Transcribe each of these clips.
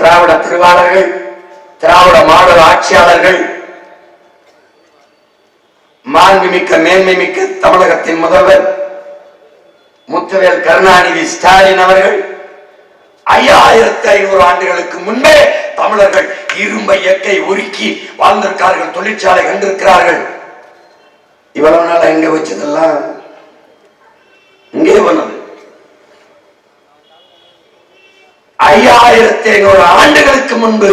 திராவிட திருவாளர்கள் திராவிட model ஆட்சியாளர்கள் மாண்புமிக்க மேன்மை மிக்க தமிழகத்தின் முதல்வர் முத்துவேல் கருணாநிதி ஸ்டாலின் அவர்கள் ஐயாயிரத்தி ஐநூறு ஆண்டுகளுக்கு முன்பே தமிழர்கள் இரும்பை இயற்கை உருக்கி வாழ்ந்திருக்கார்கள் தொழிற்சாலை கண்டிருக்கிறார்கள். இவ்வளவு நாள் எங்க வச்சதெல்லாம் இங்கே பண்ணது. ஐயாயிரத்தி ஐநூறு ஆண்டுகளுக்கு முன்பு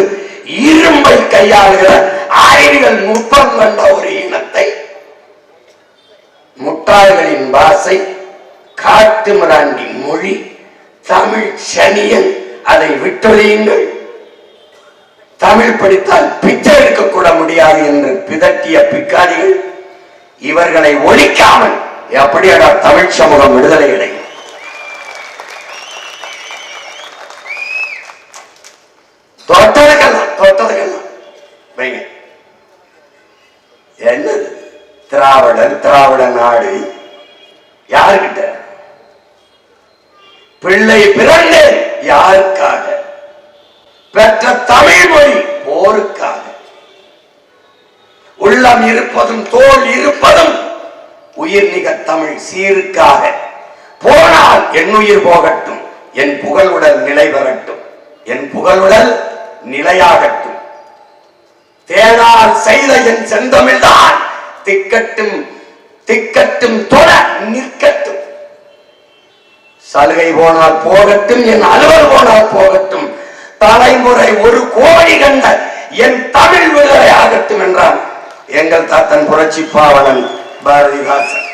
இரும்பை கையாளுகிற அறிவியல் நுட்பம் கொண்ட ஒரு இனத்தை முட்டாள்களின் பாசை காட்டு மிராண்டி மொழி தமிழ் சனியன் அதை விட்டொழியுங்கள். தமிழ் படித்தால் பிச்சை எடுக்கக்கூட முடியாது என்று பிதட்டிய பிக்காரிகள் இவர்களை ஒழிக்காமல் எப்படியடா தமிழ் சமூகம் விடுதலை அடையும்? திராவிட நாடு யாருக்கிட்ட பிள்ளை பிறந்து யாருக்காக? பெற்ற தமிழ் மொழி போருக்காக? உள்ளம் இருப்பதும் தோல் இருப்பதும் உயிர் நிக தமிழ் சீருக்காக. போனால் என் உயிர் போகட்டும் என் புகழுடல் நிலை பெறட்டும் என் புகழுடல் நிலையாகட்டும். தேனால் செய்த என் செந்தமிழ்தான் திக்கட்டும் திக்கட்டும் தொட நிற்கட்டும். சலுகை போனால் போகட்டும் என் அலுவல் போனால் போகட்டும். தலைமுறை ஒரு கோடி கண்ட என் தமிழ் விடுதலை ஆகட்டும் என்றான் எங்கள் தாத்தன் புரட்சி பாவலன் பாரதிதாசன்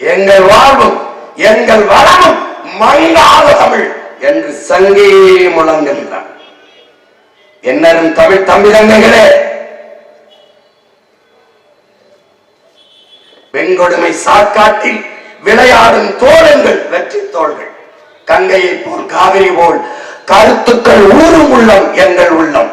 எங்கள் வாழ்வும் எங்கள் வளமும் மங்காத தமிழ் என்று சங்கே முழங்குகின்றான். என்னரும் தமிழ் தம்பிதங்கைகளே வெண்கொடுமை சாக்காட்டில் விளையாடும் தோழங்கள் வெற்றி தோள்கள். கங்கையை போல் காவிரி போல் கருத்துக்கள் ஊரும் உள்ளம் எங்கள் உள்ளம்.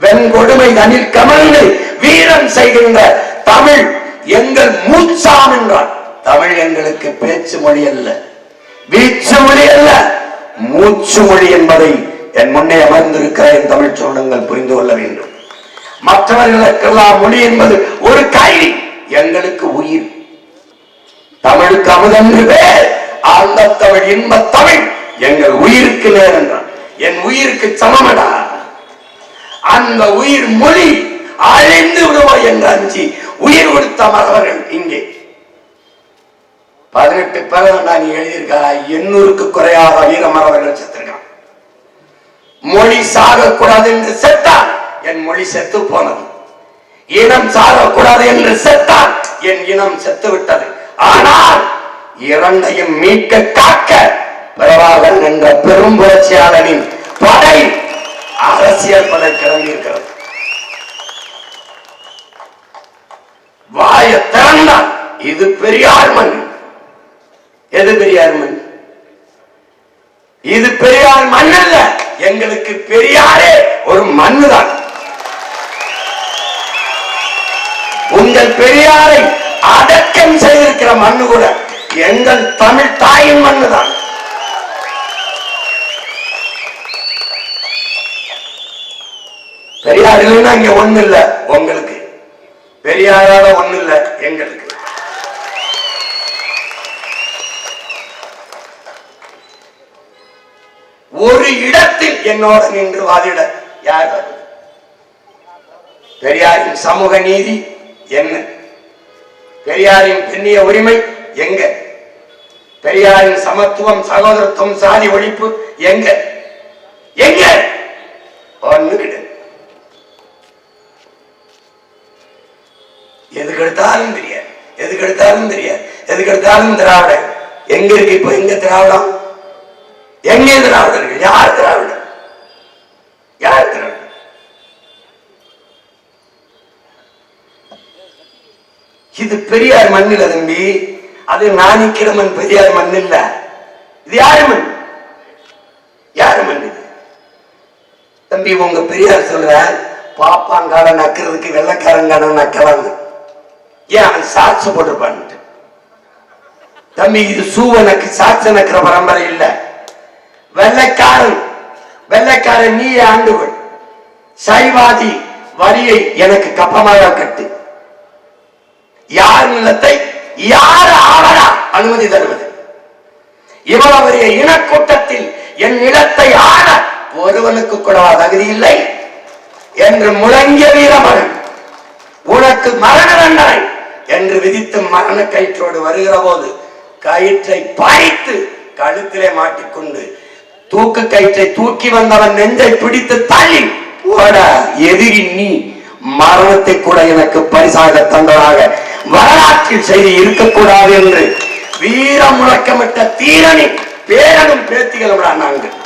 வெண்கொடுமை தனில் கமழ்ந்து வீரம் செய்கின்ற தமிழ் எங்கள் மூச்சாம் என்றான் தமிழ் எங்களுக்கு பேச்சு மொழி அல்ல. வீச்சு மொழி அல்ல. மூச்சு மொழி என்பதை என் முன்னே அமர்ந்திருக்கிற என் தமிழ் சொந்தங்கள் புரிந்து கொள்ள வேண்டும். மற்றவர்களுக்கெல்லாம் மொழி என்பது ஒரு கைதி எங்களுக்கு உயிர். தமிழுக்கு அமுதன்று பேர் அந்த தமிழ் இன்ப தமிழ் எங்கள் உயிருக்கு நேர் என் உயிருக்கு சமமடா. அந்த உயிர் மொழி அழிந்து விடுவோ என்று அஞ்சி உயிர் கொடுத்த மறவர்கள் இங்கே. பதினெட்டு பேர் நான் எழுதியிருக்கா எண்ணூறுக்கு குறையாத வீர மறவர்கள் செத்திருக்கான் மொழி சாகக்கூடாது என்று செத்தான் என் மொழி செத்து போனது. இனம் சாகக்கூடாது என்று செத்தான் என் இனம் செத்து விட்டது ஆனால் இரண்டையும் மீட்க காக்க பிரபாகரன் என்ற பெரும் புரட்சியாளனின் படை அரசியல் படை கிளம்பி இருக்கிறது. வாய திறந்தான் இது பெரியார் மண் எது பெரியார் மண் இது பெரியார் மண் அல்ல எங்களுக்கு பெரியாரே ஒரு மண்ணுதான். உங்கள் பெரியாரை அடக்கம் செய்திருக்கிற மண்ணு கூட. எங்கள் தமிழ் தாயின் மண்ணுதான். பெரியார் இல்லைன்னா இங்க ஒண்ணு இல்ல உங்களுக்கு. பெரியாரால ஒண்ணு இல்ல எங்களுக்கு. ஒரு இடத்தில் என்னோட நின்று வாதிட யார் பெரியாரின் சமூக நீதி என்ன? பெரியாரின் பெண்ணிய உரிமை எங்க? பெரியாரின் சமத்துவம் சகோதரத்துவம் சாதி ஒழிப்பு எங்க? எங்க? ஒண்ணு கிடையாது. எதுக்கு எடுத்தாலும் தெரியாது. எதுக்கு எடுத்தாலும் தெரியாது. எதுக்கு எடுத்தாலும் திராவிட. எங்க இருக்கு இப்ப? எங்க திராவிடம்? எங்க திராவிடர்கள் யார் திராவிடர் யார் திராவிடர் இது பெரியார் மண்ணில தம்பி. அது நாணிக்கிழமன் பெரியார் மண் இல்ல இது யாரு மண்? யாரு மண் இது? தம்பி உங்க பெரியார் சொல்ற பாப்பாங்கால நக்கிறதுக்கு வெள்ளக்காரங்கான நக்கலாங்க ஏன் அவன் சாட்சி போட்டிருப்பான்ட்டு தம்பி இது சூவனுக்கு சாட்சி நக்கிற பரம்பரை இல்ல. வெள்ளைக்காரன் வெள்ளைக்காரன் நீ ஆண்டுகள். சைவாதி வரியை எனக்கு கப்பமாக கட்டு. யார் நிலத்தை யார் ஆவரா அனுமதி தருவது. இவ்வளவு பெரிய இனக்கூட்டத்தில் என் நிலத்தை ஆட ஒருவனுக்கு கூட தகுதி இல்லை என்று முழங்கிய வீரமகன் உனக்கு மரண தண்டனை என்று விதித்து மரண கயிற்றோடு வருகிற போது கயிற்றை பாய்த்து கழுத்திலே மாட்டிக்கொண்டு தூக்கு கயிற்றை தூக்கி வந்தவன் நெஞ்சை பிடித்து தள்ளி போட எதிரி நீ மரணத்தை கூட எனக்கு பரிசாக தந்ததாக வரலாற்று செய்தி இருக்கக்கூடாது என்று வீரம் முழக்கமிட்ட தீரனி பேரனும் பேத்திகளும் நாங்கள்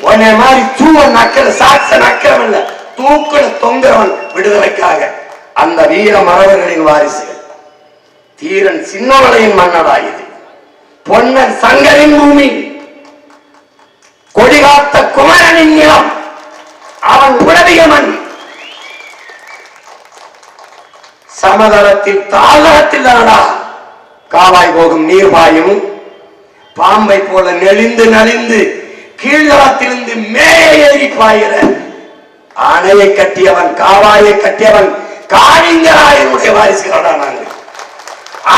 உன்னை மாதிரி தூவ நக்கிற சாட்ச நக்கிரம் இல்ல தூக்குல தொங்குறவன் விடுதலைக்காக அந்த வீர மரபர்களின் வாரிசுகள். தீரன் சின்னவளையின் மன்னடாயுது பொன்னன் சங்கரின் பூமி. கொடிகாத்த குமரனின் நிலம். அவன் உடவிய மண் சமதளத்தில் தாளத்தில் தானடா காவாய் போகும் நீர் பாயும் பாம்பை போல நெளிந்து நலிந்து கீழ்தளத்திலிருந்து மேலே ஏறி பாயிற. ஆணையை கட்டியவன் காவாயை கட்டியவன் காளிங்கராயனுடைய வாரிசுகளடா நாங்கள்.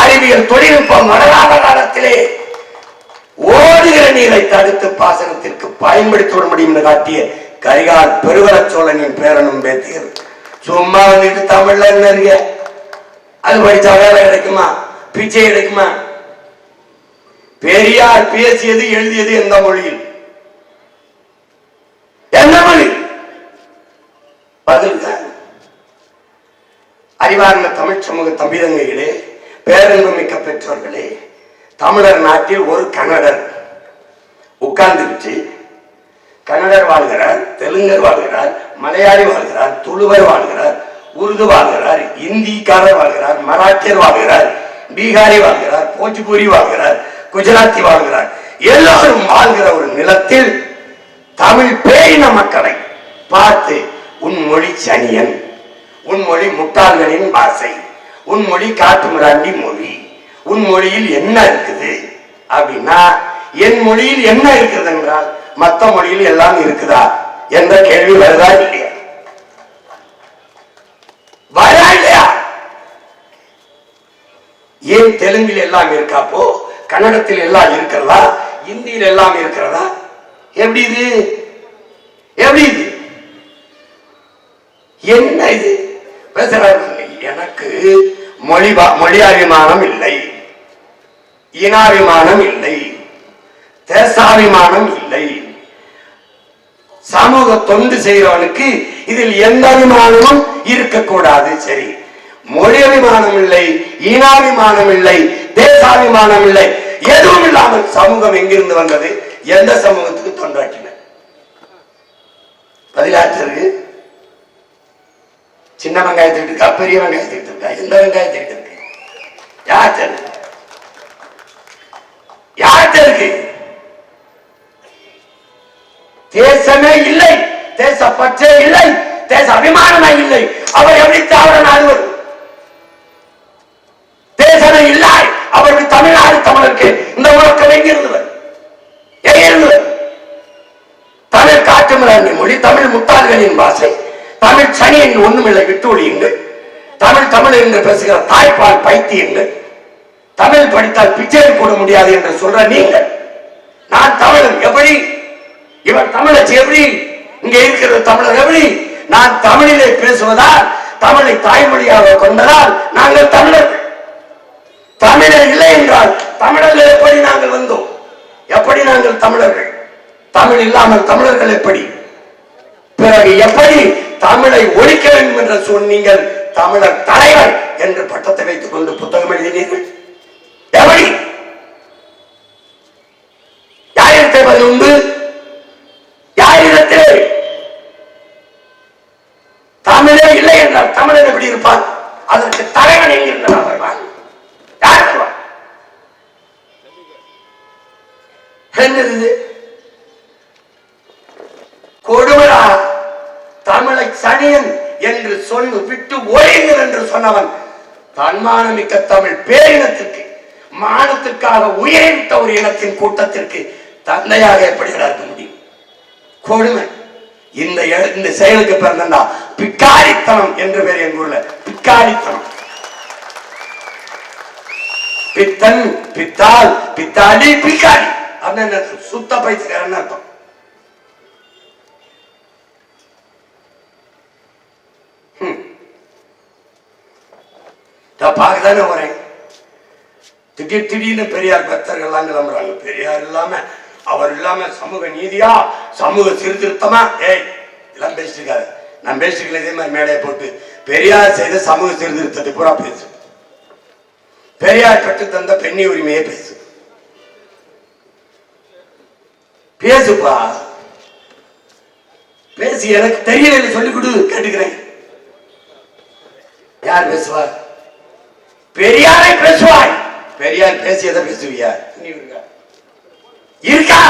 அறிவியல் தொழில்நுட்பம் வளராத காலத்திலே ஓடுகிற நீரை தடுத்து பாசனத்திற்கு பயன்படுத்தி விட முடியும் என்று காட்டிய கரிகால் பெருவர சோழனின் பேரனும் பேத்தியர். சும்மா வந்துட்டு தமிழ்ல என்ன இருக்க அது படிச்சா வேலை கிடைக்குமா? பிச்சை கிடைக்குமா? பெரியார் பேசியது எழுதியது எந்த மொழியில்? எந்த மொழி? பதில் அறிவார்ந்த தமிழ் சமூக தம்பிதங்கைகளே பேரன்பு மிக்க பெற்றோர்களே தமிழர் நாட்டில் ஒரு கன்னடர் உட்கார்ந்துருச்சு கன்னடர் வாழ்கிறார் தெலுங்கர் வாழ்கிறார் மலையாளி வாழ்கிறார் துளுவர் வாழ்கிறார் உருது வாழ்கிறார் இந்திக்காரர் வாழ்கிறார் மராட்டியர் வாழ்கிறார் பீகாரி வாழ்கிறார் போச்சுபூரி வாழ்கிறார் குஜராத்தி வாழ்கிறார். எல்லாரும் வாழ்கிற ஒரு நிலத்தில் தமிழ் பேரின மக்களை பார்த்து உன் மொழி சனியன் உன் மொழி முட்டாள்களின் பாசை உன் மொழி காட்டுமிராண்டி மொழி உன் மொழியில் என்ன இருக்குது? அப்படின்னா என் மொழியில் என்ன இருக்கிறது? என்றால் மத்த மொழியில் எல்லாம் இருக்குதா? என்ற கேள்வி வருதா இல்லையா. வரா இல்லையா ஏன் தெலுங்கில் எல்லாம் இருக்காப்போ கன்னடத்தில் எல்லாம் இருக்கிறதா? இந்தியில் எல்லாம் இருக்கிறதா? எப்படி இது? எப்படி இது? என்ன இது? பேசுறாரு எனக்கு மொழி மொழியாபிமானம் இல்லை. இனாபிமானம் இல்லை. தேசாபிமானம் இல்லை. சமூக தொண்டு செய்கிறவனுக்கு இதில் எந்த அபிமானமும் இருக்கக்கூடாது. சரி. மொழி அபிமானம் இல்லை ஈனாபிமானம் இல்லை தேசாபிமானம் இல்லை எதுவும் இல்லாமல் சமூகம் எங்கிருந்து வந்தது? எந்த சமூகத்துக்கு தொண்டாற்றின? பதிலாற்றிருக்கு சின்ன வெங்காயத்துக்கு இருக்கா? பெரிய வெங்காயத்துக்கு இருக்கா? எந்த வெங்காயத்துக்கு இருக்கு? யார்கிட்ட இருக்கு? யார்கிட்ட இருக்கு? தேசமே இல்லை தேசப்பற்றே இல்லை தேச அபிமானமே இல்லை. அவர் எப்படி தாவர நாடு தேசமே இல்லை அவருக்கு தமிழ்நாடு தமிழருக்கு இந்த உலகம் எங்கிருந்தவர் எங்கிருந்தவர் தமிழ் காட்டுமிராண்டி மொழி தமிழ் முட்டாள்களின் பாஷை தமிழ் என்று ஒண்ணுமில்லை விட்டு ஒழியுங்கள் தமிழ் தமிழ் என்று பேசுகிற தாய்ப்பால் பைத்தியங்கள் தமிழ் படித்தால் பிச்சை போட முடியாது என்று சொல்ற நீங்கள். நான் தமிழன். எப்படி இவர் தமிழச்சி எப்படி இங்க இருக்கிற தமிழர் எப்படி நான் தமிழிலே பேசுவதால் தமிழை தாய்மொழியாக கொண்டதால் நாங்கள் தமிழர்கள் தமிழர் இல்லை என்றால் தமிழர்கள் எப்படி நாங்கள் வந்தோம்? எப்படி நாங்கள் தமிழர்கள்? தமிழ் இல்லாமல் தமிழர்கள் எப்படி? பிறகு எப்படி தமிழை ஒழிக்க வேண்டும் என்று சொன்னீங்கள் தமிழர் தலைவர் என்று பட்டத்தை வைத்துக் கொண்டு புத்தகம் எழுதினீர்கள். எப்படி? ஆயிரத்தி பதினொன்று என்று விட்டு ஒழிங்கள் என்று சொன்னவன் தன்மானமிக்க தமிழ் பேரினத்திற்கு மானத்திற்காக உயிரிட்ட ஒரு இனத்தின் கூட்டத்திற்கு தந்தையாக எப்படி நடக்க முடியும்? கொடுமை. இந்த இந்த செயலுக்கு பிறந்தா பிக்காரித்தனம் என்று பேர் எங்க ஊர்ல பிக்காரித்தனம். பித்தன் பித்தால் பித்தாடி பிக்காரி. அப்படின்னு சுத்த பைத்தியக்காரன் அர்த்தம். நான் பார்க்கதானே வரேன் திடீர் திடீர்னு பெரியார் பக்தர்கள் எல்லாம் கிளம்புறாங்க. பெரியார் இல்லாம அவர் இல்லாம சமூக நீதியா? சமூக சீர்திருத்தமா? ஏய் இதெல்லாம் பேசிருக்காரு நான் பேசிருக்கல இதே மாதிரி மேடையை போட்டு. பெரியார் செய்த சமூக சீர்திருத்தத்தை பூரா பேசு. பெரியார் கட்டு தந்த பெண்ணி உரிமையை பேசு. பேசுப்பா. பேசி எனக்கு தெரியல சொல்லிக் கொடு கேட்டுக்கிறேன். யார் பேசுவார் பெரியாரை பேசுவாய். பெரியார் பேசியதை பேசுவியா? இருக்கா.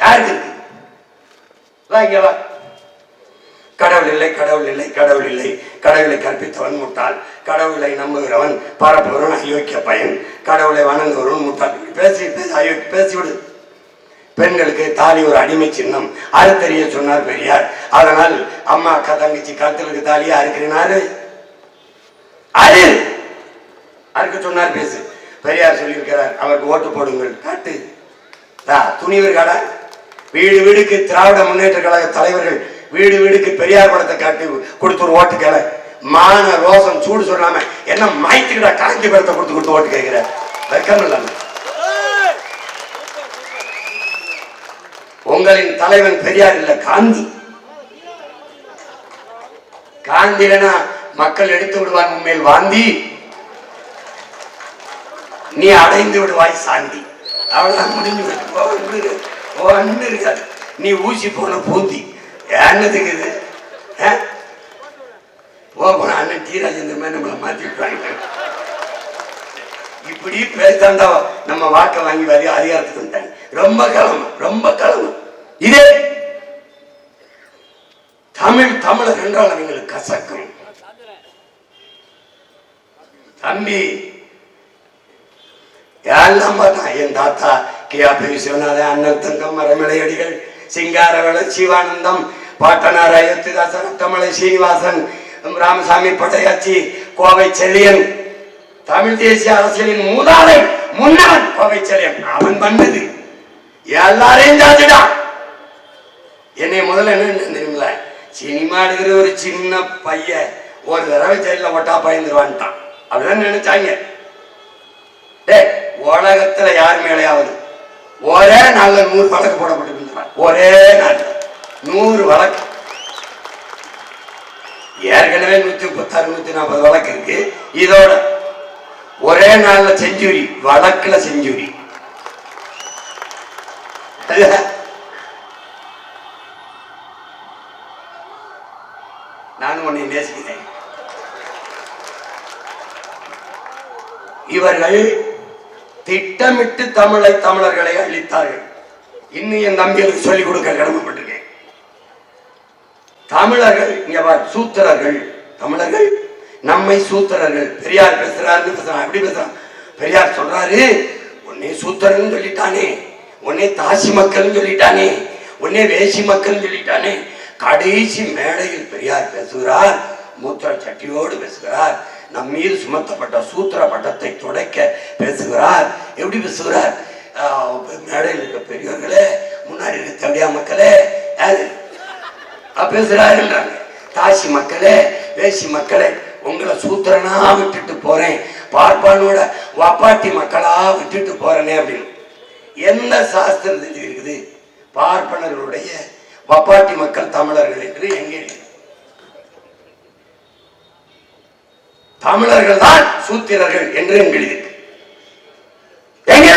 யாருக்கு இருக்கு வா கடவுள் இல்லை கடவுள் இல்லை கடவுள் இல்லை. கடவுளை கற்பித்தவன் முட்டாள் கடவுளை நம்புகிறவன் பரப்புகிறவன் அயோக்கிய பையன். கடவுளை வணங்குகிறவன் முட்டாள் பேசி பேசி பேசிவிடு. பெண்களுக்கு தாலி ஒரு அடிமை சின்னம். அறுத்தறிய சொன்னார் பெரியார். அதனால் அம்மா அக்கா தங்கச்சி கழுத்தலுக்கு தாலியா அறுக்கிறனாரு அரு. அறுக்க சொன்னார் பேசு. பெரியார் சொல்லியிருக்கிறார் அவருக்கு ஓட்டு போடுங்கள். காட்டு. துணிவர் காடா. வீடு வீடுக்கு திராவிட முன்னேற்ற கழக தலைவர்கள் வீடு வீடுக்கு பெரியார் படத்தை காட்டி கொடுத்து ஒரு ஓட்டு கேள. மான ரோசம் சூடு சொல்லாம என்ன மாய்த்துக்கிட்ட காஞ்சி படத்தை கொடுத்து கொடுத்து ஓட்டு கேட்கிற வெக்கம் இல்லாம. உங்களின் தலைவன் பெரியார் இல்ல காந்தி. காந்திலனா மக்கள் எடுத்து விடுவான் உண்மையில் வாந்தி. நீ அடைந்து விடுவாய் சாந்தி. அவ்வளவுதான் முடிஞ்சு ஓ, ஒண்ணு ஓ, இருக்காது. நீ ஊசி போன பூந்தி. என்னதுக்கு இது ஓ போன அண்ணன் டி ராஜேந்திர மாதிரி நம்மளை மாத்தி விட்டுறாங்க. இப்படி பேசாண்டா நம்ம வாக்க வாங்கி வரி அதிகாரத்துக்கு வந்துட்டாங்க. ரொம்ப கிளம்பு ரொம்ப கிளம்பு இதே தமிழ் தமிழர் என்றால் அவங்களுக்கு கசக்கும். தம்பி. எல்லாம் பார்த்தா என் தாத்தா கே ஆ பி விஸ்வநாதன் அண்ணல் தங்கம் மரமலையடிகள் சிங்காரவேல சிவானந்தம் பாட்டனார் அயோத்திதாசன் ரத்தமலை சீனிவாசன் ராமசாமி பட்டையாச்சி கோவை செல்லியன். தமிழ் தேசிய அரசியலின் மூதாதை முன்னாள் கோவை செல்லியன். அவன் பண்ணது எல்லாரையும் ஜாதிடான் என்னை முதல்ல என்ன தெரியுங்களா? சினிமா எடுக்கிற ஒரு சின்ன பையன் ஒரு தடவை ஜெயில ஒட்டா பயந்துருவான்ட்டான். அப்படிதான் நினைச்சாங்க. டே உலகத்துல யார் மேலேயாவது ஒரே நாள்ல நூறு வழக்கு போடப்பட்டு ஒரே நாள் நூறு வழக்கு. ஏற்கனவே நூத்தி முப்பத்தாறு நூத்தி நாற்பது வழக்கு இருக்கு. இதோட ஒரே நாள்ல செஞ்சுரி வழக்குல செஞ்சுரி. நானும் உன்னை நேசிக்கிறேன். இவர்கள் திட்டமிட்டு தமிழை தமிழர்களை அழித்தார்கள். இன்னும் என் தம்பிகளுக்கு சொல்லிக் கொடுக்க கடமைப்பட்டிருக்கேன். தமிழர்கள் இங்க சூத்திரர்கள். தமிழர்கள் நம்மை சூத்திரர்கள். பெரியார் பேசுறாருன்னு பேசுறான் அப்படி பேசுறான் பெரியார் சொல்றாரு உன்னே சூத்திரன் சொல்லிட்டானே. உன்னே தாசி மக்கள்னு சொல்லிட்டானே. உன்னே வேசி மக்கள் சொல்லிட்டானே. கடைசி மேடையில் பெரியார் பேசுகிறார் மூத்திர சட்டியோடு பேசுகிறார். நம் மீது சுமத்தப்பட்ட சூத்திர பட்டத்தை துடைக்க பேசுகிறார். எப்படி பேசுகிறார்? மேடையில் இருக்க பெரியவர்களே முன்னாடி இருக்க தடியா மக்களே பேசுறாருன்றாங்க தாசி மக்களே வேசி மக்களே உங்களை சூத்திரனா விட்டுட்டு போறேன். பார்ப்பானோட வப்பாட்டி மக்களா விட்டுட்டு போறேனே அப்படின்னு. என்ன சாஸ்திரம் இருக்குது பார்ப்பனர்களுடைய வப்பாட்டி மக்கள் தமிழர்கள் என்று எங்கே தமிழர்கள் தான் சூத்திரர்கள் என்று எங்களுக்கு எங்க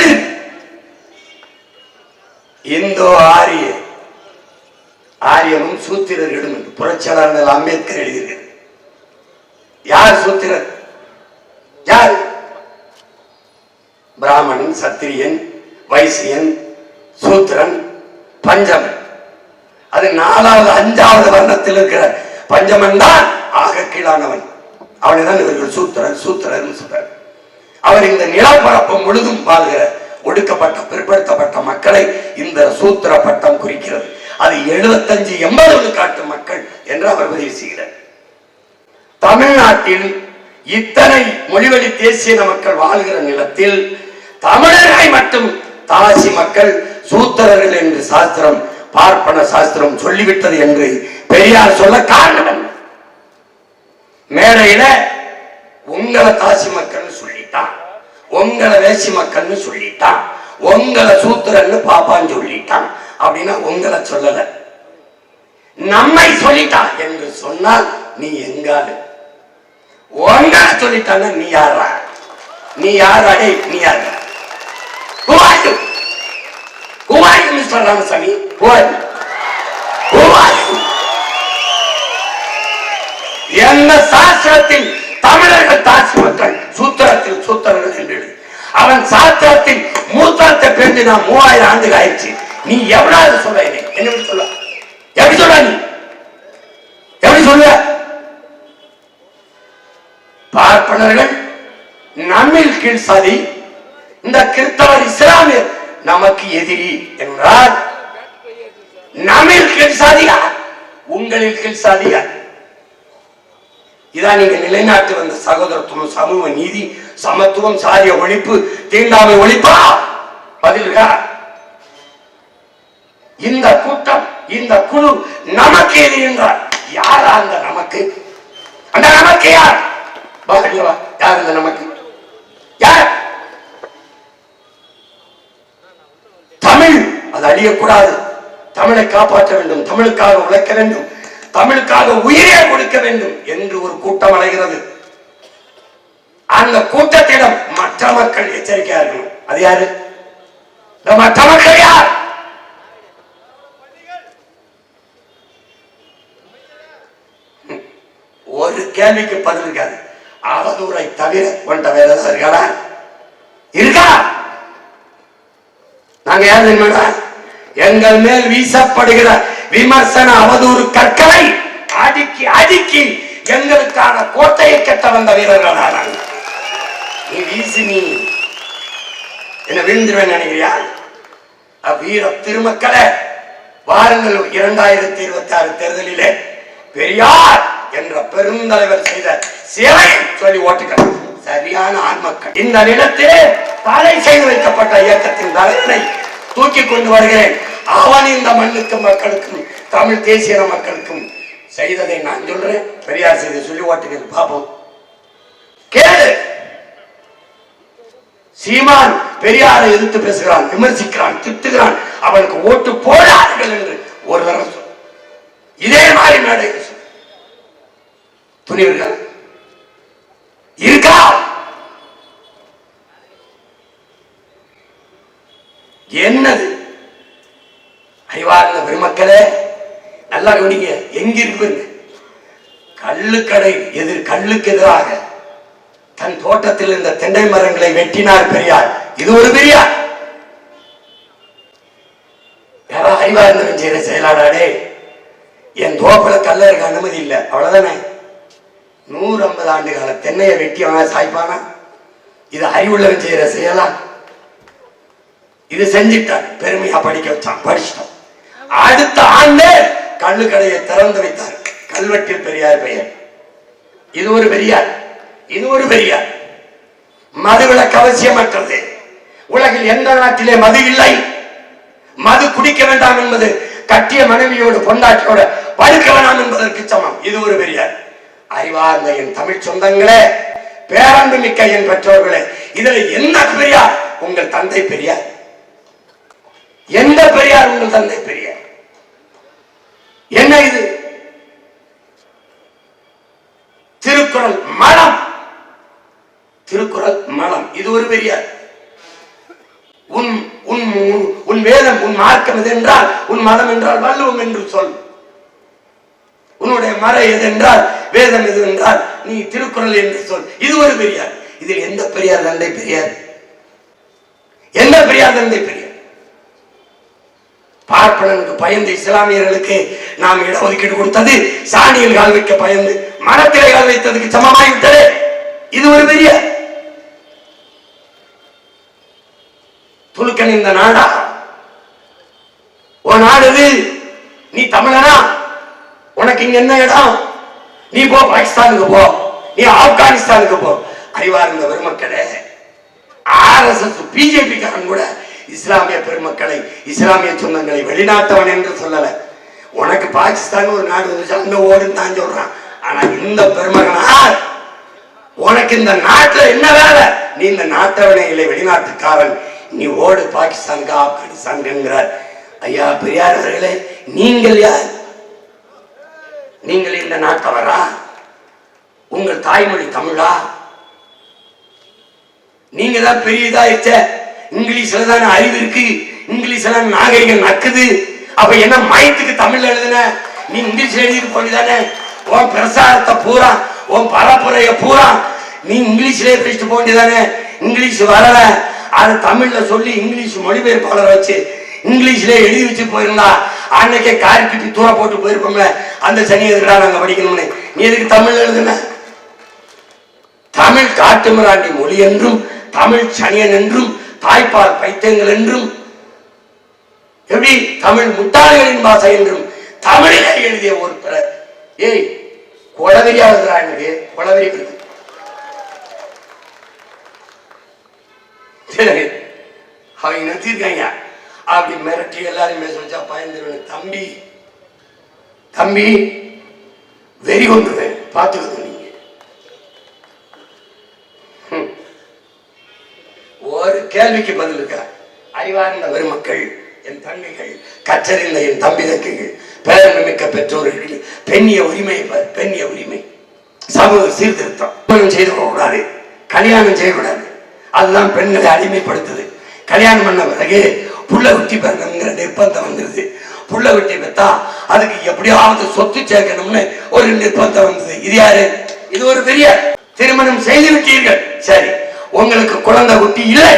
இந்தோ ஆரிய ஆரியமும் சூத்திரர்களும் என்று புரட்சியாளர் அம்பேத்கர் எழுதியிருக்கிறார் யார் சூத்திரர்? யார்? பிராமணன் சத்திரியன் வைசியன் சூத்திரன் பஞ்சமன். அது நாலாவது அஞ்சாவது வர்ணத்தில் இருக்கிற பஞ்சமன் தான் ஆக கீழானவன் அவனை தான் இவர்கள் சூத்திரன் சூத்திரன் சொல்றார். அவர் இந்த நிலப்பரப்பு முழுதும் வாழ்கிற ஒடுக்கப்பட்ட பிற்படுத்தப்பட்ட மக்களை இந்த சூத்திர பட்டம் குறிக்கிறது. அது எழுபத்தஞ்சு எண்பது விழுக்காட்டு மக்கள் என்று அவர் பதிவு செய்கிறார். தமிழ்நாட்டில் இத்தனை மொழிவழி தேசிய மக்கள் வாழ்கிற நிலத்தில் தமிழரை மட்டும் தாசி மக்கள் சூத்திரர்கள் என்று சாஸ்திரம் பார்ப்பன சாஸ்திரம் சொல்லிவிட்டது என்று பெரியார் சொல்ல காரணம் மேடையில உங்களை தாசி மக்கள்னு சொல்லிட்டான். உங்களை வேசி மக்கள்னு சொல்லிட்டான். உங்களை சூத்திரன்னு பாப்பான்னு சொல்லிட்டான். அப்படின்னா உங்களை சொல்லல. நம்மை சொல்லிட்டான் என்று சொன்னால் நீ எங்காலு உங்களை சொல்லிட்டாங்க நீ யாரா நீ யாராடே நீ யாரா குவாயு are you? சாமி are you, எந்த சாஸ்திரத்தில் தமிழர்கள் தாசி மக்கள் சூத்திரத்தில் சூத்திரர்கள் என்று அவன் சாஸ்திரத்தில் மூத்திரத்தை பேர்ந்து நான் மூவாயிரம் ஆண்டுகள் ஆயிடுச்சு. நீ எவ்வளவு சொல்ல என்ன? சொல்ல. எப்படி சொல்ல நீ? எப்படி சொல்ல பார்ப்பனர்கள் நம்மில் கீழ் சாதி இந்த கிறிஸ்தவர் இஸ்லாமியர் நமக்கு எதிரி என்றார் நம்மில் கீழ் சாதியா உங்களில் கீழ் சாதியா இதான் நீங்க நிலைநாட்டு வந்த சகோதரத்துவம் சமூக நீதி சமத்துவம் சாதிய ஒழிப்பு தீண்டாமை ஒழிப்பா? பதில் இந்த கூட்டம் இந்த குழு நமக்கு எது என்றார் யாரா அந்த நமக்கு? அந்த நமக்கு யார்? வா, யார் இந்த நமக்கு? யார்? தமிழ். அது அழியக்கூடாது. தமிழை காப்பாற்ற வேண்டும் தமிழுக்காக உழைக்க வேண்டும். தமிழுக்காக உயிரே கொடுக்க வேண்டும் என்று ஒரு கூட்டம் அடைகிறது அந்த கூட்டத்திடம் மற்ற மக்கள் எச்சரிக்கையா இருக்கணும் அது யாரு? மற்ற மக்கள் யார்? ஒரு கேள்விக்கு பதில் இருக்காது. அவதூரை தவிர கொண்ட வேற ஏதாவது இருக்காடா? இருக்கா? நாங்க யார் எங்கள் மேல் வீசப்படுகிற விமர்சன அவதூறு கற்களை அடுக்கி அடுக்கி எங்களுக்கான கோட்டையை கட்ட வந்த வீரர்கள் நீ வீசி நீ. என்ன விழுந்துருவேன் நினைக்கிறியா? வீர திருமக்களை வாருங்கள் இரண்டாயிரத்தி இருபத்தி ஆறு தேர்தலிலே பெரியார் என்ற பெருந்தலைவர் செய்த சேவை சொல்லி ஓட்டுகள் சரியான ஆண்மக்கள் இந்த நிலத்திலே தடை செய்து வைக்கப்பட்ட இயக்கத்தின் தலைவனை தூக்கி கொண்டு வருகிறேன். அவன் இந்த மண்ணுக்கும் மக்களுக்கும் தமிழ் தேசிய மக்களுக்கும் செய்ததை நான் சொல்றேன். பெரியார் செய்த சொல்லி ஓட்டுகிறது. பார்ப்போம். கேளு. சீமான் பெரியாரை எதிர்த்து பேசுகிறான் விமர்சிக்கிறான் திட்டுகிறான். அவனுக்கு ஓட்டு போடாதீர்கள் என்று ஒரு தரம் சொல். இதே மாதிரி மேடை துணிவர்கள் துணிவு இருக்கா இருக்கா என்னது அறிவார்ந்த பெருமக்களே நல்லா கவனிங்க எங்க இருக்கு? கள்ளுக்கடை எதிர் கல்லுக்கு எதிராக. தன் தோட்டத்தில் இருந்த தெண்டை மரங்களை வெட்டினார் பெரியார். இது ஒரு பெரியார். யாரா அறிவா இருந்தவன் செய்யற செயலாடாடே என் தோப்புல கல்ல இருக்க அனுமதி இல்லை. அவ்வளவுதானே? நூறு ஐம்பது ஆண்டு கால தென்னையை வெட்டி அவன் சாய்ப்பானா? இது அறிவுள்ளவன் செய்யற செயலா? இது செஞ்சுட்டான் பெருமையா படிக்க வச்சான். படிச்சிட்டான் அடுத்த ஆண்டு கள்ளுக்கடையை திறந்து வைத்தார். கல்வெட்டில் பெரியார் பெயர். இது ஒரு பெரியார். இது ஒரு பெரியார். மதுவிலக்கு அவசியமற்றது. உலகில் எந்த நாட்டிலே மது இல்லை? மது குடிக்க வேண்டாம் என்பது கட்டிய மனைவியோடு பொண்டாட்டியோட படுக்க வேண்டாம் என்பதற்கு சமம். இது ஒரு பெரியார். அறிவார்ந்த என் தமிழ் சொந்தங்களே பேரன்பு மிக்க என் பெற்றோர்களே இதுல என்ன பெரியார்? உங்கள் தந்தை பெரியார். எந்த பெரியார் உங்கள் தந்தை பெரியார்? என்ன இது? திருக்குறள் மலம். திருக்குறள் மலம். இது ஒரு பெரியார் உன் உன் உன்- உன் வேதம் உன் மார்க்கம் எது என்றால் உன் மதம் என்றால் வள்ளுவம் என்று சொல். உன்னுடைய மறை எது என்றால் வேதம் எது என்றால் நீ திருக்குறள் என்று சொல். இது ஒரு பெரியார். இதில் எந்த பெரியார் தந்தை பெரியார்? எந்த பெரியார் தந்தை பெரியார்? பார்ப்பனனுக்கு பயந்து இஸ்லாமியர்களுக்கு நாம் இடஒதுக்கீடு கொடுத்தது சாணியில் கால் வைக்க பயந்து மரத்திலே கால் வைத்ததுக்கு சமமாகிவிட்டது. இது ஒரு பெரிய துலுக்கன் இந்த நாடா. உன் நாடு இது. நீ தமிழனா? உனக்கு இங்க என்ன இடம்? நீ போ பாகிஸ்தானுக்கு போ. நீ ஆப்கானிஸ்தானுக்கு போ. அறிவார்ந்த பெருமக்களே எஸ் பிஜேபி காரன் கூட இஸ்லாமிய பெருமக்களை இஸ்லாமிய சொந்தங்களை வெளிநாட்டவன் என்று சொல்லல. உனக்கு பாகிஸ்தான் ஒரு நாடு வந்துச்சு அங்க ஓடுன்னு தான் சொல்றான். ஆனா இந்த பெருமகனார் உனக்கு இந்த நாட்டுல என்ன வேலை? நீ இந்த நாட்டவனே இல்லை வெளிநாட்டுக்காரன். நீ ஓடு பாகிஸ்தானுக்கு ஆப்கானிஸ்தான்கிறார் ஐயா பெரியார் அவர்களே நீங்கள் யார்? நீங்கள் இந்த நாட்டவரா? உங்கள் தாய்மொழி தமிழா? நீங்க தான் பெரியதா இருச்ச இங்கிலீஷ்ல தானே அறிவு இருக்கு? இங்கிலீஷ்ல நாகரிகம் நக்குது அப்ப என்ன மயத்துக்கு தமிழ்ல எழுதுன? நீ இங்கிலீஷ் எழுதிட்டு போனிதானே? உன் பிரசாரத்தை பூரா உன் பரப்புரைய பூரா நீ இங்கிலீஷ்லயே பேசிட்டு போண்டிதானே இங்கிலீஷ் வரல. அது தமிழ்ல சொல்லி இங்கிலீஷ் மொழிபெயர்ப்பாளர் வச்சு இங்கிலீஷ்ல எழுதி வச்சு போயிருந்தா அன்னைக்கே காரி கிட்டி தூர போட்டு போயிருப்போம்ல அந்த சனி எதுக்குடா நாங்க படிக்கணும்னு. நீ எதுக்கு தமிழ் எழுதுன? தமிழ் காட்டுமிராண்டி மொழி என்றும் தமிழ் சனியன் என்றும் தாய்ப்பால் பைத்தியங்கள் என்றும் எப்படி தமிழ் முட்டாள்களின் பாசை என்றும் தமிழிலே எழுதிய ஒரு பிற ஏய் கொலவெறியா வருகிறா எனக்கு கொலவெறி வருது அவங்க நிறுத்திருக்காங்க அப்படி மிரட்டி எல்லாரும் பேச வச்சா பயந்துருவேன். தம்பி தம்பி வெறி கொண்டுவேன் பார்த்துக்கிறது கேள்விக்கு பதில் இருக்கா அறிவார்ந்த பெருமக்கள் என் தங்கைகள் கற்றறிந்த என் தம்பி தங்கைகள் பேரன்பு மிக்க பெற்றோர்கள் பெண்ணிய உரிமை பெண்ணிய உரிமை. சமூக சீர்திருத்தம். திருமணம் செய்து கூடாது கல்யாணம் செய்யக்கூடாது. அதுதான் பெண்களை அடிமைப்படுத்துது. கல்யாணம் பண்ண பிறகு புள்ள குட்டி பிறகுங்கிற நிர்பந்தம் வந்துருது. புள்ள குட்டி பெத்தா அதுக்கு எப்படியாவது சொத்து சேர்க்கணும்னு ஒரு நிர்பந்தம் வந்தது இது யாரு? இது ஒரு பெரிய திருமணம் செய்து விட்டீர்கள். சரி. உங்களுக்கு குழந்தை குட்டி இல்லை.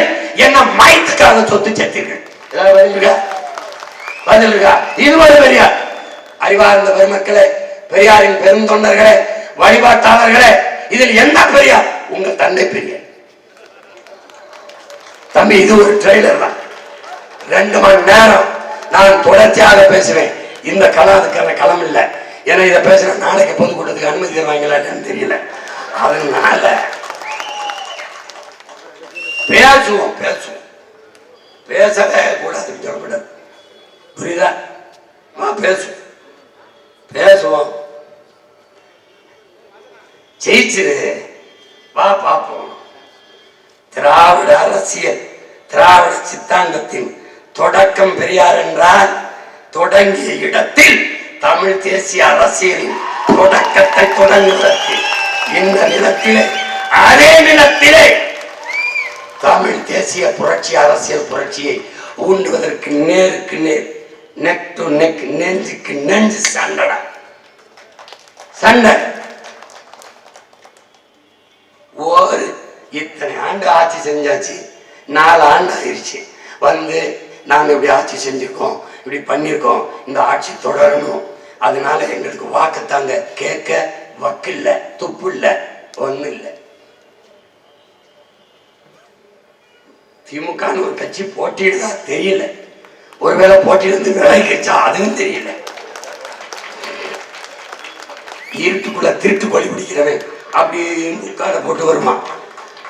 என்ன மயத்துக்காக சொத்து சேர்த்தீர்கள் ஏதாவது பதில் பெரியார் அறிவார்ந்த பெருமக்களே பெரியாரின் பெருந்தொண்டர்களே வழிபாட்டாளர்களே இதில் என்ன பெரியார் உங்க தந்தை பெரியார் தம்பி இது ஒரு ட்ரெய்லர் தான். ரெண்டு மணி நேரம் நான் தொடர்ச்சியாக பேசுவேன். இந்த களம் அதுக்கான களம் இல்லை. ஏன்னா இதை பேசுகிறேன் நாளைக்கு பொதுக்கூட்டத்துக்கு அனுமதி தருவாங்களா என்னன்னு தெரியல. அதனால பேசுவோம் பேசுவோம். பேசவே கூடாது விடக்கூடாது. புரியுதா? பேசுவோம். பேசுவோம். ஜெயிச்சிரு. வா பார்ப்போம். திராவிட அரசியல் திராவிட சித்தாந்தத்தின் தொடக்கம் பெரியார் என்றால் தொடங்கிய இடத்தில் தமிழ் தேசிய அரசியலின் தொடக்கத்தை தொடங்குவதற்கு இந்த நிலத்திலே அதே நிலத்திலே தமிழ் தேசிய புரட்சி அரசியல் புரட்சியை ஊண்டுவதற்கு நேருக்கு நேர் நெக் டு நெக் நெஞ்சுக்கு நெஞ்சு சண்டடா சண்டை. ஒரு இத்தனை ஆண்டு ஆட்சி செஞ்சாச்சு. நாலு ஆண்டு ஆயிடுச்சு வந்து நாங்க இப்படி ஆட்சி செஞ்சுருக்கோம் இப்படி பண்ணியிருக்கோம் இந்த ஆட்சி தொடரணும். அதனால எங்களுக்கு வாக்கு தாங்க கேட்க வக்கு இல்ல துப்பு இல்லை ஒன்றும் இல்லை திமுகன்னு ஒரு கட்சி போட்டியிடுதா? தெரியல. ஒருவேளை போட்டியிருந்து விலகிச்சா அதுவும் தெரியல. இருட்டுக்குள்ள திருட்டு கோழி பிடிக்கிறவன் அப்படி முக்காடை போட்டு வருமா?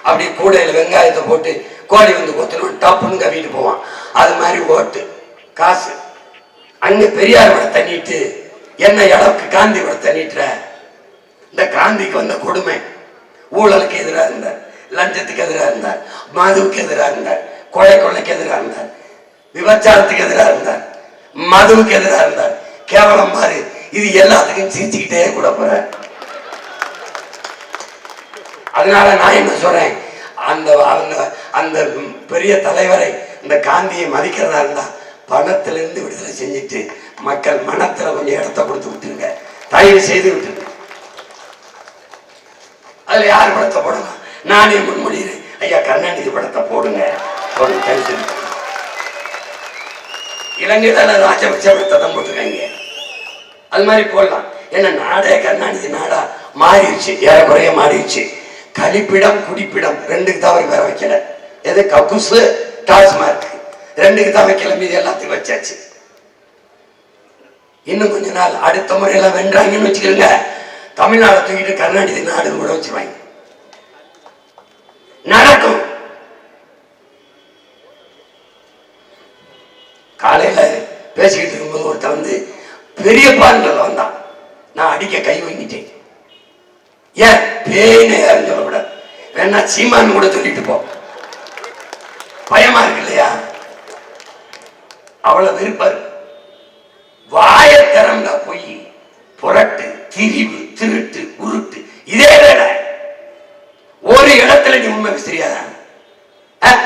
அப்படி கூடையில் வெங்காயத்தை போட்டு கோழி வந்து கொத்தணும் டப்புன்னு கவிட்டு போவான். அது மாதிரி ஓட்டு காசு. அங்கே பெரியார் விட தண்ணிட்டு என்ன அளவுக்கு காந்தி விட தண்ணிட்டுற. இந்த காந்திக்கு வந்த கொடுமை. ஊழலுக்கு எதிராக இருந்தார். லஞ்சத்துக்கு எதிராக இருந்தார் மதுவுக்கு எதிராக இருந்தார் கொலை கொள்ளைக்கு எதிராக இருந்தார் விபச்சாரத்துக்கு எதிராக இருந்தார் மதுவுக்கு எதிராக இருந்தார். கேவலம் மாறு இது எல்லாத்துக்கும் சிரிச்சுக்கிட்டே கூட போறேன் அதனால நான் என்ன சொல்றேன் அந்த அந்த அந்த பெரிய தலைவரை இந்த காந்தியை மதிக்கிறதா இருந்தா பணத்திலிருந்து விடுதலை செஞ்சுட்டு மக்கள் மனத்துல கொஞ்சம் இடத்த கொடுத்து விட்டுருங்க. தயவு செய்து விட்டுருங்க. அதுல யார் படத்தை போடலாம் நானே முன்மொழிகிறேன். ஐயா கருணாநிதி படத்தை போடுங்க. போடுங்க, தயவு செய்து. இலங்கையில ராஜபக்ஷ படத்தை தான் போட்டிருக்காங்க. அது மாதிரி போடலாம். ஏன்னா நாடே கருணாநிதி நாடா மாறிடுச்சு. ஏறக்குறைய மாறிடுச்சு. கழிப்பிடம் குடிப்பிடம் ரெண்டுக்கு தவறு வேற வைக்கல. எது கக்குசு டாஸ்மார்க். ரெண்டுக்கு தான் வைக்கல மீது எல்லாத்தையும் வச்சாச்சு. இன்னும் கொஞ்ச நாள் அடுத்த முறையெல்லாம் வென்றாங்கன்னு வச்சுக்கோங்க. தமிழ்நாடு தூக்கிட்டு கர்நாடக நாடு கூட வச்சிருவாங்க. நடக்கும். காலையில பேசிக்கிட்டு இருக்கும்போது ஒருத்தன் வந்து பெரிய பாருங்கள் வந்தான். நான் அடிக்க கை வாங்கிட்டேன். ஏன்? பேனே சொல்லக்கூடாது. வேணா சீமான் கூட சொல்லிட்டு போ. பயமா இருக்கு இல்லையா? அவ்வளவு விருப்பம் வாய திறம்ல போய் புரட்டு திரிவு திருட்டு உருட்டு இதே இடத்துல தெரியாதா? தெரியாத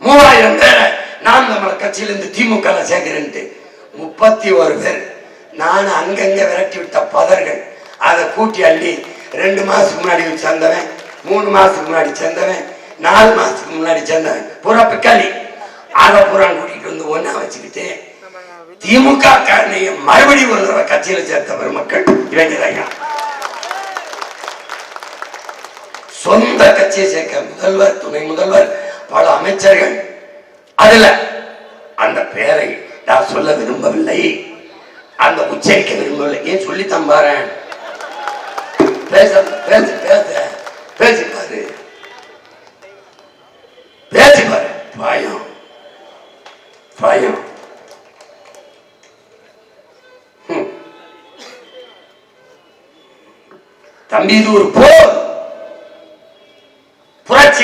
மூவாயிரம் பேரை நான் நம்ம கட்சியிலிருந்து திமுக சேர்க்கிறேன்ட்டு முப்பத்தி ஒரு பேர். நான் அங்கங்க விரட்டி விட்ட பதர்கள். அதை கூட்டி அள்ளி ரெண்டு மாசத்துக்கு முன்னாடி சேர்ந்தவன் மூணு மாசத்துக்கு முன்னாடி சேர்ந்தவன் நாலு மாசத்துக்கு முன்னாடி சேர்ந்தவன். பூரா பிக்காளி அதை பூரா கூட்டிட்டு வந்து ஒண்ணா வச்சுக்கிட்டு திமுக காரணையும் மறுபடியும் ஒரு தடவை கட்சியில சேர்த்த பெருமக்கள் இவங்க சொந்த கட்சியை சேர்க்க முதல்வர் துணை முதல்வர் பல அமைச்சர்கள். அதுல அந்த பெயரை நான் சொல்ல விரும்பவில்லை. அந்த உச்சரிக்க விரும்பவில்லை. ஏன் சொல்லி பாரு பேச பேச பேச பேசி பாரு. பேசி பாரு. பயம் பயம். ஹம். தம்பி இது ஒரு போர்.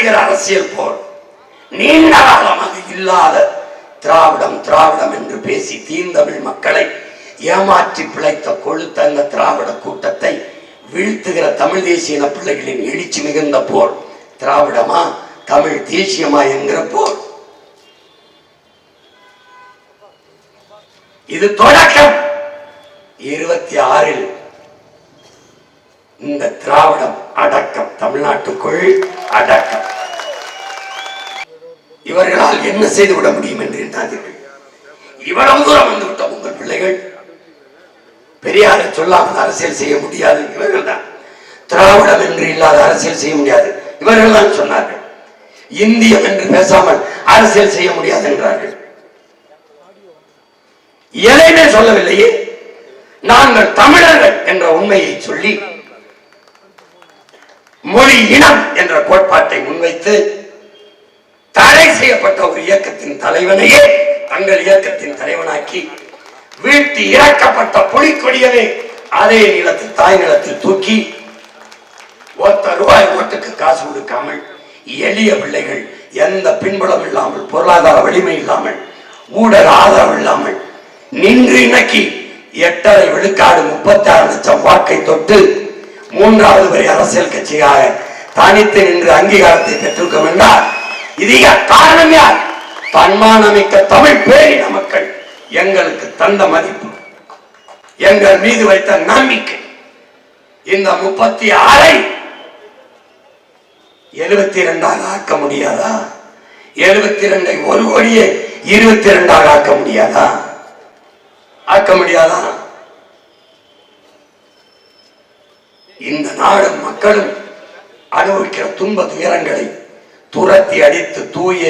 செய்கிற அரசியல் போல் நீண்ட காலமாக இல்லாத திராவிடம் திராவிடம் என்று பேசி தீந்தமிழ் மக்களை ஏமாற்றி பிழைத்த கொழுத்த அந்த திராவிட கூட்டத்தை வீழ்த்துகிற தமிழ் தேசிய பிள்ளைகளின் எழுச்சி மிகுந்த போர். திராவிடமா தமிழ் தேசியமா என்கிற போர். இது தொடக்கம். இருபத்தி ஆறில் இந்த திராவிடம் அடக்கம். தமிழ்நாட்டுக்குள் அடக்கம். இவர்களால் என்ன செய்து விட முடியும் என்று எண்ணாதீர்கள். இவ்வளவு தூரம் வந்துவிட்ட உங்கள் பிள்ளைகள். பெரியாரை சொல்லாமல் அரசியல் செய்ய முடியாது. இவர்கள் தான் திராவிடம் என்று இல்லாத அரசியல் செய்ய முடியாது. இவர்கள் தான் சொன்னார்கள். இந்தியம் என்று பேசாமல் அரசியல் செய்ய முடியாது என்றார்கள். எதையுமே சொல்லவில்லையே. நாங்கள் தமிழர்கள் என்ற உண்மையை சொல்லி மொழி இனம் என்ற கோட்பாட்டை முன்வைத்து தடை செய்யப்பட்ட ஒரு இயக்கத்தின் தலைவனையே தங்கள் இயக்கத்தின் தலைவனாக்கி வீழ்த்தி இறக்கப்பட்ட புலிக்கொடியவே அதே நிலத்தில் தாய் நிலத்தில் தூக்கி ஒத்த ரூபாய் ஓட்டுக்கு காசு கொடுக்காமல் எளிய பிள்ளைகள் எந்த பின்புலம் இல்லாமல் பொருளாதார வலிமை இல்லாமல் ஊடக ஆதரவு இல்லாமல் நின்று இன்னைக்கு எட்டரை விழுக்காடு முப்பத்தி ஆறு லட்சம் வாக்கை தொட்டு மூன்றாவது வரை அரசியல் கட்சியாக தனித்து நின்று அங்கீகாரத்தை பெற்றிருக்கோம் என்றால் இது காரணம் யார்? தன்மானமிக்க தமிழ் பேரின மக்கள். எங்களுக்கு தந்த மதிப்பு. எங்கள் மீது வைத்த நம்பிக்கை. இந்த முப்பத்தி ஆறை எழுபத்தி இரண்டாக ஆக்க முடியாதா? எழுபத்தி இரண்டை ஒரு கோடியே இருபத்தி இரண்டாக ஆக்க முடியாதா? ஆக்க முடியாதா? இந்த நாடும் மக்களும் அனுபவிக்கிற துன்ப துயரங்களை துரத்தி அடித்து தூய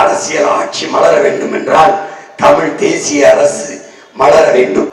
அரசியல் ஆட்சி மலர வேண்டும் என்றால் தமிழ் தேசிய அரசு மலர வேண்டும்.